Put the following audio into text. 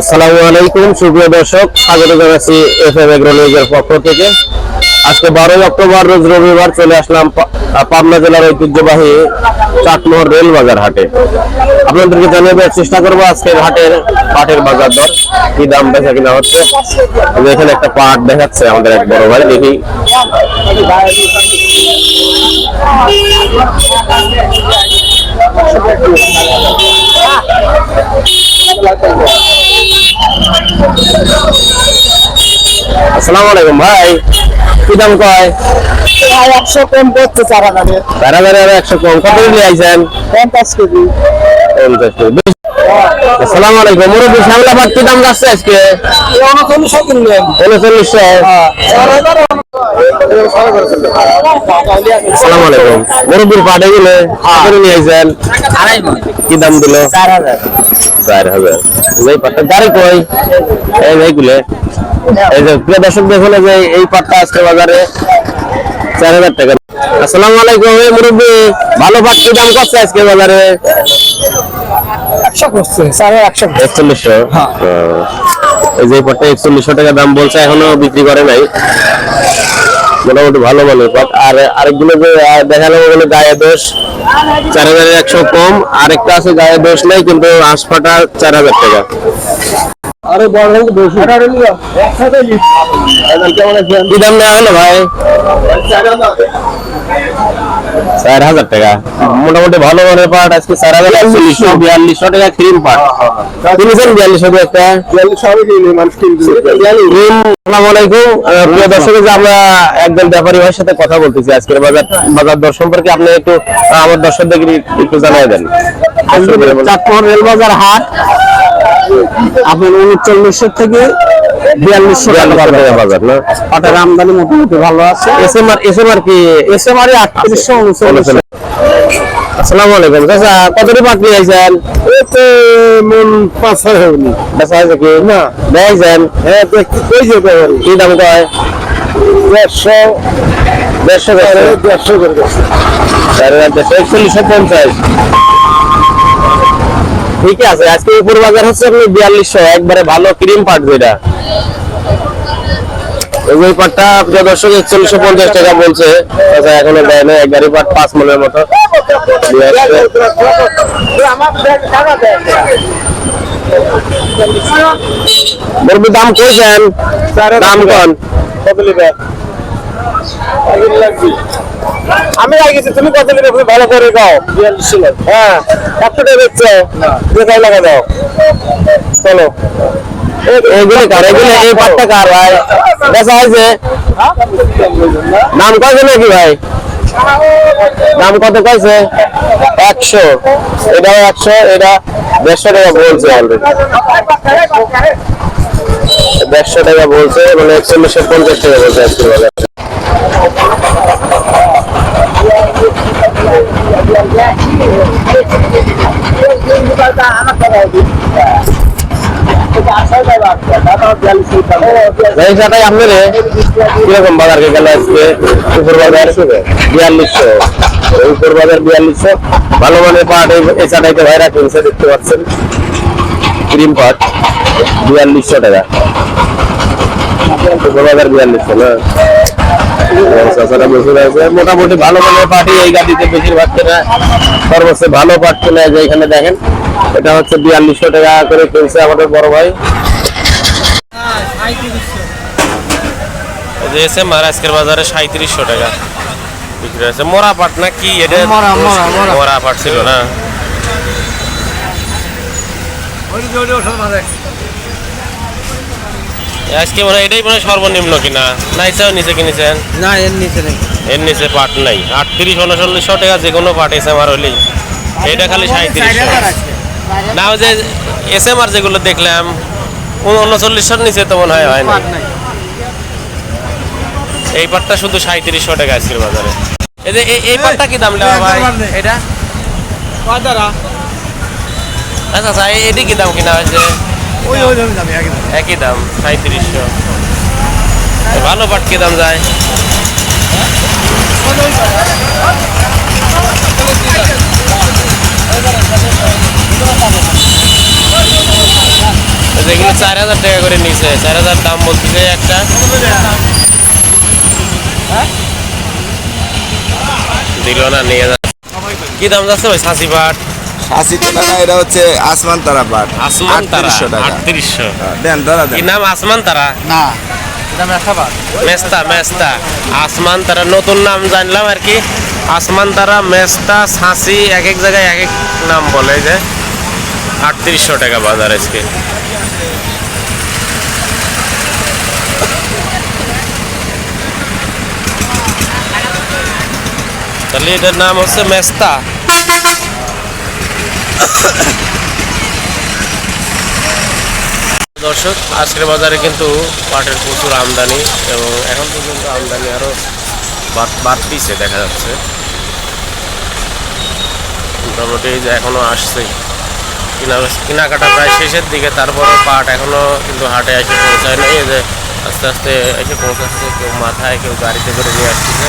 আসসালামু আলাইকুম, সুপ্রিয় দর্শক, স্বাগত জানাচ্ছি এফ এম এগ্রো পক্ষ থেকে। আজকে বারোই অক্টোবর, রোজ রবিবার চলে আসলাম পাবনা জেলার ঐতিহ্যবাহী চাটমোহর রেল বাজার হাটে। আপনাদেরকে জানিয়ে দেওয়ার চেষ্টা করব আজকের হাটের পাটের বাজার দর, কি দাম বেচা কিনা হচ্ছে। এখানে একটা পাট দেখাচ্ছে, আমাদের এক বড় ভাই, দেখি। আসসালামু আলাইকুম ভাই। কি দাম কয়? একশো কম পড়ছে চার হাজারে চার হাজার একশো কম। কত নিয়ে আইছেন? পঞ্চাশ কেজি। পঞ্চাশ কেজি। আসসালামু আলাইকুম। মুরব্বী শ্যামলা পাট কি দাম যাচ্ছে আজকে? উনচল্লিশশো। কিনলেন উনচল্লিশশো আসসালামু আলাইকুম। মুরব্বীর পাটে গেলে কত নিয়ে আইছেন? কি দাম দিল? চার হাজার। চার হাজার। এই পাটটা গাড়ি কই? এই এইগুলো এই যে প্রিয় দর্শক দেখুন যে এই পাটটা আজকে বাজারে চার হাজার টাকা। আসসালামু আলাইকুম মুরব্বী। ভালো পাট কি দাম করছে আজকে বাজারে? একশো করছে একশো একচল্লিশশো? এই যে পাটটা একচল্লিশশো টাকা দাম বলছে এখনও বিক্রি করে নাই। মোটামুটি ভালো পাট আর আরেকগুলো যে দেখাল ওগুলো গায়ে দোষ চার হাজার একশো কম। আরেকটা আছে গায়ে দোষ নাই কিন্তু আঁশপাটা চার হাজার টাকা। আরে বড় কেমন আছেন কি? দাম নেওয়া হলো ভাই? চার হাজার টাকা। মোটামুটি ভালো মানের পাট আজকে চার হাজার একচল্লিশশো বিয়াল্লিশশো টাকা ক্রিম পাট। কিনেছেন বিয়াল্লিশশো টাকা সবই কিনলি মানুষ কিনছে ক্রিম আসসালামু আলাইকুম। আহ, প্রিয় দর্শক যে আমরা একজন ব্যাপারী ভাইয়ের সাথে কথা বলতেছি আজকের বাজার বাজার দর সম্পর্কে আপনি একটু আমার দর্শকদের একটু জানাই দেন। চাঁদপুর রেলবাজার হাট আপনার উনচল্লিশশো থেকে বিয়াল্লিশশো টাকা বাজার। না? পাটের আমদানি মোটামুটি ভালো আছে। S M R S M R কি? এস এম আর আটত্রিশশো উনচল্লিশশো। আসসালামু আলাইকুম। চাচা কতটি পাট নিয়ে আইছেন এতে মন পাঁচ ছয় হয়নি। বেচা হয়েছে কি? না। দেখছেন হ্যাঁ দেখতে কই যেতে কি দাম কয়? দেড়শো। দেড়শো করে। দেড়শো একচল্লিশশো পঞ্চাশ। ঠিক আছে। আজকে উপর বাজার হচ্ছে আপনি বিয়াল্লিশশো, একবারে ভালো ক্রিম পাট যেটা। আচ্ছা পাঁচ মনের মতো। দিয়ে আসছে। বলবি দাম দাম কন? আমি লাগিয়েছি তুমি কত লিবে তুমি ভালো করে গাও হ্যাঁ একশো টাকা দেখছ দেখাই লাগা দাও। চলো। এগুলো কার? এগুলো এই পাটটা কার ভাই? বেচা হয়েছে? দাম কয়ছে নাকি ভাই? দাম কত কইছে? একশো। এটাও একশো এটা দেড়শো টাকা বলছে অলরেডি দেড়শো টাকা বলছে মানে একচল্লিশশো পঞ্চাশ টাকা বলছে আজকের বাজারে ভালো মানের পাট এই- দেখতে পাচ্ছেন। ক্রিম পাট, বিয়াল্লিশশো টাকা। বিয়াল্লিশশো, না? মোটামুটি ভালো মানের পাটি এই গাড়িতে বেশিরভাগ কেনা। সর্বোচ্চ ভালো পাট কেনা যে এখানে দেখেন। এটা হচ্ছে বিয়াল্লিশশো টাকা করে কিনছে আমাদের বড় ভাই। এস এম আর আজকের বাজারে সাঁত্রিশশো টাকা। বিক্রি হয়েছে। মোরা পাট না কি? এটা মোরা, পাট ছিল না। আজকে মনে এটাই মনে সর্বনিম্ন কিনা। না এছাড়াও নিচে কিনেছেন? না এর নিচে নেই। এর নিচে পাট নাই। আটত্রিশ উনচল্লিশশো টাকা যে কোনো পাট এস এম আর হলেই। এটা খালি সাঁত্রিশশো না ওই যে এস এম আর যেগুলো দেখলাম উনচল্লিশশোর নিচে তো মনে হয় হয় না এই পাটটা শুধু সাঁত্রিশশো টাকা আজকের বাজারে। এই যে এই- পাটটা কি দাম ভাই? এটা? আচ্ছা আচ্ছা এটি কি দাম কিনা হয়েছে? একই দাম। সাঁত্রিশশো ভালো পাট কি দাম যায় এই যে এগুলো চার হাজার টাকা করে নিছে। চার হাজার দাম বলতেছে একটা। দিল না নিয়ে যা। কি দাম যাচ্ছে ভাই সাঁচি পাট? না এটা হচ্ছে আসমান তারা পাট। আসমান তারা আটত্রিশশো হ্যাঁ, দেন দাদা কি নাম আসমান তারা? না মেস্তা মেস্তা। আসমান তারা নতুন নাম জানলাম আর কি। আসমান তারা মেস্তা ছাঁচি এক এক জায়গায় এক এক নাম বলে যে। আটত্রিশশো টাকা বাজার আজকে। তাহলে এটার নাম হচ্ছে মেস্তা দর্শক, আজকের বাজারে কিন্তু পাটের প্রচুর আমদানি এবং এখন পর্যন্ত আমদানি আরও বাড়তিছে দেখা যাচ্ছে। মোটামুটি যে এখনও আসছেই। কিনা, কেনাকাটা প্রায় শেষের দিকে তারপরে পাট এখনও কিন্তু হাটে এসে পৌঁছায় নাই যে আস্তে আস্তে এসে পৌঁছাচ্ছে, কেউ মাথায় কেউ গাড়িতে করে নিয়ে আসতেছে